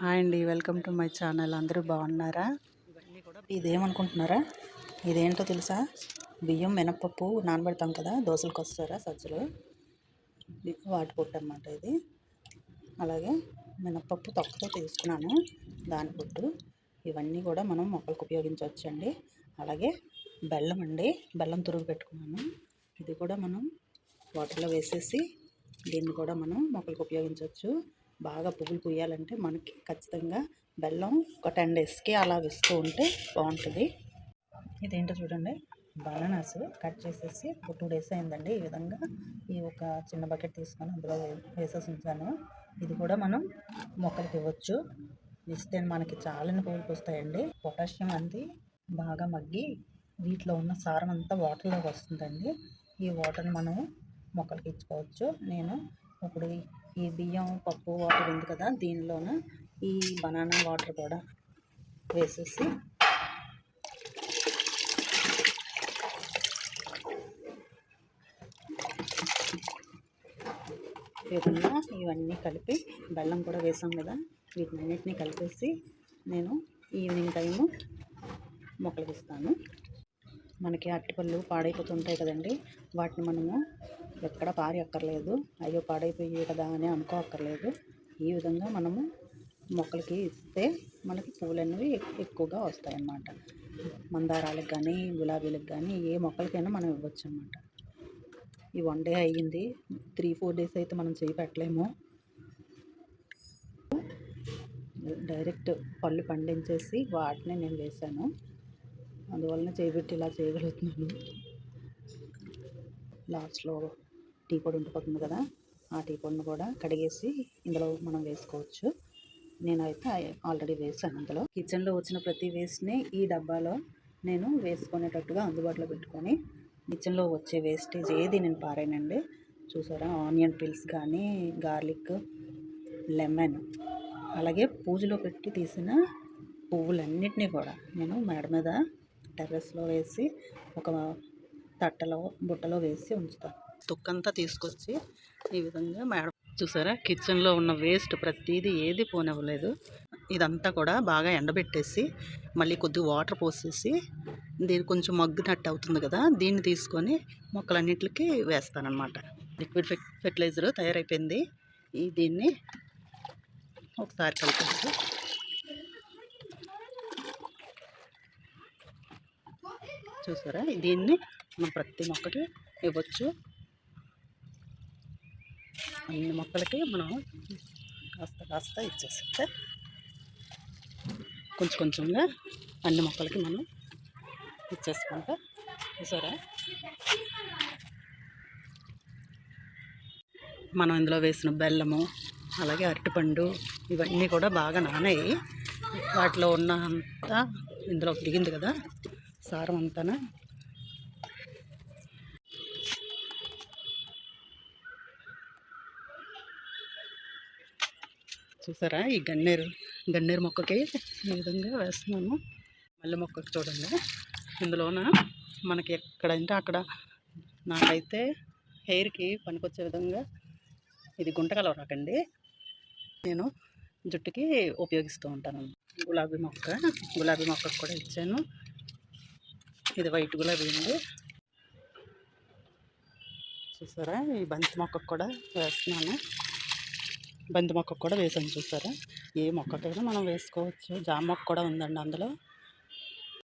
Hi అండి welcome to my channel. అందరూ బాగున్నారా? ఇదేమనుకుంటున్నారా? ఇదేంటో తెలుసా? బియ్యం మినప్పప్పు నానబెడతాం కదా దోశలకు వస్తారా సజ్జలు? వాటి పొట్టు అనమాట ఇది. అలాగే మినప్పప్పు తొక్కతో తీసుకున్నాను దాని పొట్టు. ఇవన్నీ కూడా మనం మొక్కలకు ఉపయోగించవచ్చండి. అలాగే బెల్లం అండి బెల్లం తురుగు పెట్టుకున్నాను. ఇది కూడా మనం వాటర్లో వేసేసి దీన్ని కూడా మనం మొక్కలకు ఉపయోగించవచ్చు. బాగా పువ్వులు పూయాలంటే మనకి ఖచ్చితంగా బెల్లం ఒక టెన్ డేస్కి అలా ఇస్తూ ఉంటే బాగుంటుంది. ఇదేంటో చూడండి. బనానాస్ కట్ చేసేసి ఒక టూ డేస్ అయిందండి. ఈ విధంగా ఈ ఒక చిన్న బకెట్ తీసుకొని అందులో వేసేసి ఉంచాను. ఇది కూడా మనం మొక్కలకి ఇవ్వచ్చు. ఇస్తే మనకి చాలని పువ్వులు పూస్తాయండి పొటాషియం అంది బాగా మగ్గి వీటిలో ఉన్న సారం అంతా వాటర్లోకి వస్తుందండి. ఈ వాటర్ని మనం మొక్కలకి ఇచ్చుకోవచ్చు. నేను ఇప్పుడు ఈ- బియ్యం పప్పు వాటర్ ఉంది కదా దీనిలోన ఈ బనానా వాటర్ కూడా వేసేసి విధంగా ఇవన్నీ కలిపి బెల్లం కూడా వేసాం కదా వీటినన్నిటిని కలిపేసి నేను ఈవినింగ్ టైము మొక్కలకిస్తాను. మనకి అరటిపళ్ళు పాడైపోతుంటాయి కదండి వాటిని మనము ఎక్కడ పారక్కర్లేదు. అయ్యో పాడైపోయి కదా అని అనుకో అక్కర్లేదు ఈ విధంగా మనము మొక్కలకి ఇస్తే మనకి పువ్వులు అనేవి ఎక్కువగా వస్తాయి అన్నమాట మందారాలకు కానీ గులాబీలకు కానీ ఏ మొక్కలకైనా మనం ఇవ్వచ్చు అనమాట ఈ వన్ డే అయ్యింది. త్రీ ఫోర్ డేస్ అయితే మనం చేయి పెట్టలేము. డైరెక్ట్ పళ్ళు పండించేసి వాటిని నేను వేశాను. అందువలన చేయబెట్టి ఇలా చేయగలుగుతున్నాను. లాస్ట్లో టీ పొడి ఉండిపోతుంది కదా ఆ టీ పొడిని కూడా కడిగేసి ఇందులో మనం వేసుకోవచ్చు. నేనైతే ఆల్రెడీ వేసాను అందులో. కిచెన్లో వచ్చిన ప్రతి వేస్ట్ని ఈ డబ్బాలో నేను వేసుకునేటట్టుగా అందుబాటులో పెట్టుకొని కిచెన్లో వచ్చే వేస్టేజ్ ఏది నేను పారానండి? చూసారా? ఆనియన్ పిల్స్ కానీ గార్లిక్ లెమన్ అలాగే పూజలో పెట్టి తీసిన పువ్వులన్నిటినీ కూడా నేను మేడ మీద టెర్రస్లో వేసి ఒక తట్టలో బుట్టలో వేసి ఉంచుతాను తుక్కంతా తీసుకొచ్చి ఈ విధంగా మేడ చూసారా? కిచెన్లో ఉన్న వేస్ట్ ప్రతిదీ ఏది పోనివ్వలేదు. ఇదంతా కూడా బాగా ఎండబెట్టేసి మళ్ళీ కొద్దిగా వాటర్ పోసేసి దీని కొంచెం మగ్గినట్టు అవుతుంది కదా దీన్ని తీసుకొని మొక్కలన్నిటికి వేస్తానన్నమాట. లిక్విడ్ ఫెర్టిలైజర్ తయారైపోయింది. ఈ దీన్ని ఒకసారి కలిపేసి చూసారా? దీన్ని మనం ప్రతి మొక్కకి ఇవ్వచ్చు. అన్ని మొక్కలకి మనం కాస్త కాస్త ఇచ్చేస్తే కొంచెం కొంచెంగా అన్ని మొక్కలకి మనం ఇచ్చేసుకుంటా చూసారా మనం ఇందులో వేసిన బెల్లము అలాగే అరటిపండు ఇవన్నీ కూడా బాగా నానాయి. వాటిలో ఉన్న అంతా ఇందులో దిగింది కదా సారం అంతానా? చూసారా? ఈ గన్నేరు గన్నేరు మొక్కకి ఈ విధంగా వేస్తున్నాను మల్లె మొక్కకి చూడండి. ఇందులోన మనకి ఎక్కడంటే అక్కడ నాకైతే హెయిర్కి పనికొచ్చే విధంగా ఇది గుంటకలవ రాకండి. నేను జుట్టుకి ఉపయోగిస్తూ ఉంటాను. గులాబీ మొక్క గులాబీ మొక్కకు కూడా ఇచ్చాను. ఇది వైట్ గులాబీ ఉంది చూసారా? ఈ బంతి మొక్కకు కూడా వేస్తున్నాను. బంతి మొక్కకు కూడా వేసాను చూసారా? ఏ మొక్కకైనా మనం వేసుకోవచ్చు. జామ మొక్క కూడా ఉందండి అందులో.